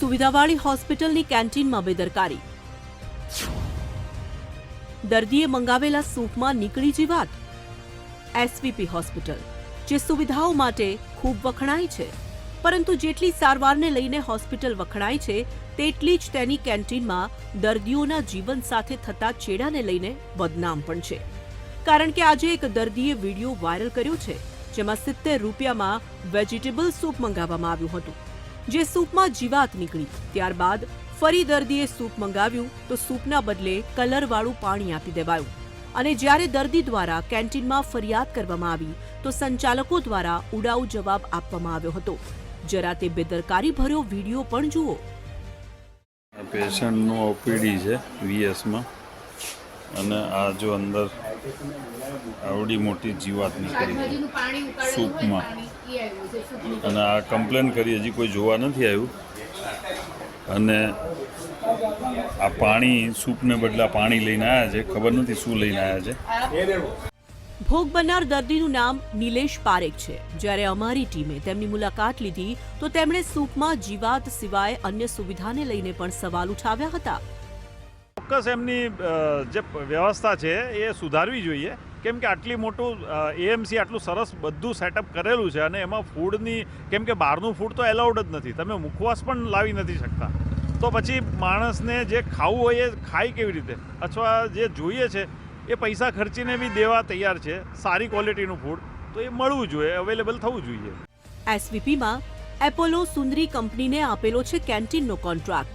સુવિધાવાળી હોસ્પિટલની કેન્ટીનમાં બેદરકારી. દર્દીએ મંગાવેલા સૂપમાં નીકળી જીવાત એસવીપી હોસ્પિટલ, જે સુવિધાઓ માટે ખૂબ વખણાય છે, પરંતુ જેટલી સારવારને લઈને હોસ્પિટલ વખણાય છે, તેટલી જ તેની કેન્ટીનમાં દર્દીઓના જીવન સાથે થતા છેડાને લઈને બદનામ પણ છે. કારણ કે આજે એક દર્દીએ વીડિયો વાયરલ કર્યો છે, જેમાં સિત્તેર રૂપિયામાં વેજીટેબલ સૂપ મંગાવવામાં આવ્યું હતું. જે સૂપમાં જીવાત નીકળી. ત્યારબાદ ફરી દર્દીએ સૂપ મંગાવ્યું તો સૂપના બદલે કલરવાળું પાણી આપી દેવાયું. અને જ્યારે દર્દી દ્વારા કેન્ટીનમાં ફરિયાદ કરવામાં આવી, તો સંચાલકો દ્વારા ઉડાઉ જવાબ આપવામાં આવ્યો હતો. જરા તે બેદરકારી ભર્યો વીડિયો પણ જુઓ. પેશન્ટનું ઓપીડી છે, વીએસમાં. અને આ જો અંદર આવડી મોટી જીવાત નીકળી છે. સૂપમાં. અને આ કમ્પ્લેન કરી હજી કોઈ જોવા નથી આવ્યું. અને આ પાણી સૂપને બદલે પાણી લઈને આવ્યા છે ખબર નથી શું લઈને આવ્યા છે. ભોગ બનનાર દર્દીનું નામ નિલેશ પારેખ છે. જ્યારે અમારી ટીમે તેમની મુલાકાત લીધી તો તેમણે સૂપમાં જીવાત સિવાય અન્ય સુવિધાને લઈને પણ સવાલ ઉઠાવ્યા હતા. ચોક્કસ એમની જે વ્યવસ્થા છે એ સુધારવી જોઈએ. કેમ કે આટલી મોટું એએમસી આટલું સરસ બધું સેટઅપ કરેલું છે અને એમાં ફૂડની કેમ કે બહારનું ફૂડ તો એલાઉડ જ નથી. તમે મુખવાસ પણ લાવી નથી શકતા. તો પછી માણસને જે ખાવું હોય એ ખાય કેવી રીતે? અથવા જે જોઈએ છે, એ પૈસા ખર્ચીને બી દેવા તૈયાર છે, સારી ક્વોલિટીનું ફૂડ તો એ મળવું જોઈએ અવેલેબલ થવું જોઈએ. એસવીપીમાં એપોલો સુંદરી કંપનીને આપેલો છે કેન્ટીનનો કોન્ટ્રાક્ટ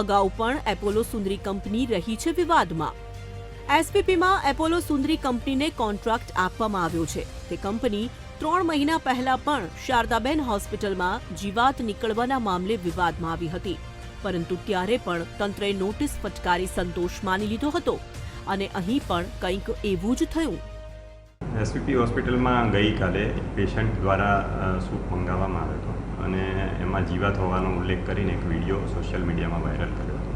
અગાઉ પણ એપોલો સુંદરી કંપની રહી છે વિવાદમાં. એસપીપીમાં એપોલો સુંદરી કંપનીને કોન્ટ્રાક્ટ આપવામાં આવ્યો છે. તે કંપની ત્રણ મહિના પહેલા પણ શારદાબેન હોસ્પિટલમાં જીવાત નીકળવાના મામલે વિવાદમાં આવી હતી. પરંતુ ત્યારે પણ તંત્રે નોટિસ ફટકારી સંતોષ માની લીધો હતો અને અહીં પણ કંઈક એવું જ થયું. એસપીપી હોસ્પિટલમાં ગઈકાલે પેશન્ટ દ્વારા સૂપ મંગાવવામાં આવ્યો હતો. અને એમાં જીવાત હોવાનો ઉલ્લેખ કરીને એક વીડિયો સોશિયલ મીડિયામાં વાયરલ કર્યો હતો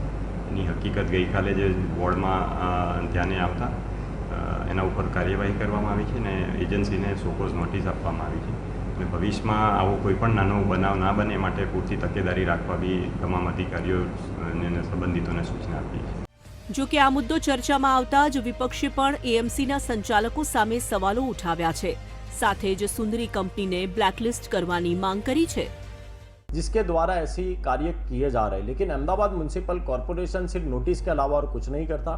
એની હકીકત ગઈકાલે જે વોર્ડમાં અ, ધ્યાને આવતા એના ઉપર કાર્યવાહી કરવામાં આવી છે અને એજન્સીને સોકોઝ નોટિસ આપવામાં આવી છે. અને ભવિષ્યમાં આવો કોઈ પણ નાનો બનાવ ના બને માટે પૂરતી તકેદારી રાખવા બી તમામ અધિકારીઓ અને સંબંધિતોને સૂચના આપી છે. જો કે આ મુદ્દો ચર્ચામાં આવતા જ વિપક્ષે પણ એએમસીના સંચાલકો સામે સવાલો ઉઠાવ્યા છે. સાથે જ સુંદરી કંપનીને બ્લેકલિસ્ટ કરવાની માંગ કરી છે जिसके द्वारा ऐसी कार्य किए जा रहे हैं लेकिन अहमदाबाद म्यूनसिपल कॉरपोरेशन सिर्फ नोटिस के अलावा और कुछ नहीं करता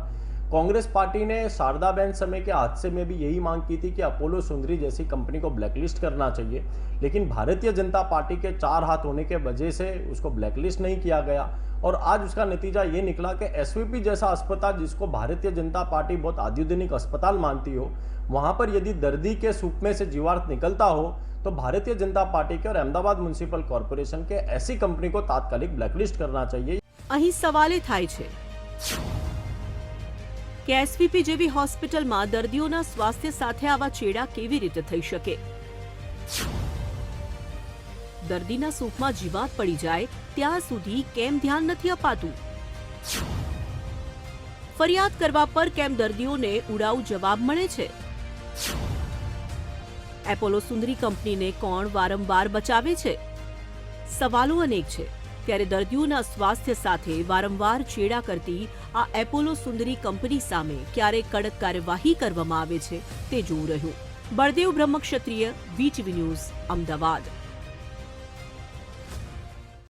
कांग्रेस पार्टी ने शारदा बहन समय के हादसे में भी यही मांग की थी कि अपोलो सुंदरी जैसी कंपनी को ब्लैकलिस्ट करना चाहिए लेकिन भारतीय जनता पार्टी के चार हाथ होने के वजह से उसको ब्लैकलिस्ट नहीं किया गया और आज उसका नतीजा ये निकला कि एसवीपी जैसा अस्पताल जिसको भारतीय जनता पार्टी बहुत आधुनिक अस्पताल मानती हो वहां पर यदि दर्दी के सूप में से जीवाणु निकलता हो तो भारतीय जनता पार्टी के और अहमदाबाद म्यूनसिपल कॉरपोरेशन के ऐसी कंपनी को तात्कालिक ब्लैकलिस्ट करना चाहिए અહીં સવાલ એ થાય છે કે એસવીપી જેવી હોસ્પિટલમાં દર્દીઓના સ્વાસ્થ્ય સાથે આવા ચેડા કેવી રીતે થઈ શકે? દર્દીના સૂપમાં જીવાત પડી જાય ત્યાં સુધી કેમ ધ્યાન નથી અપાતું? ફરિયાદ કરવા પર કેમ દર્દીઓને ઉડાઉ જવાબ મળે છે? એપોલો સુંદરી કંપનીને કોણ વારંવાર બચાવે છે? સવાલો અનેક છે. ત્યારે દર્દીઓના સ્વાસ્થ્ય સાથે વારંવાર છેડા કરતી આ એપોલો સુંદરી કંપની સામે ક્યારે કડક કાર્યવાહી કરવામાં આવે છે તે જોવું રહ્યું. Baldev Brahmakshatriya VTV news, Ahmedabad.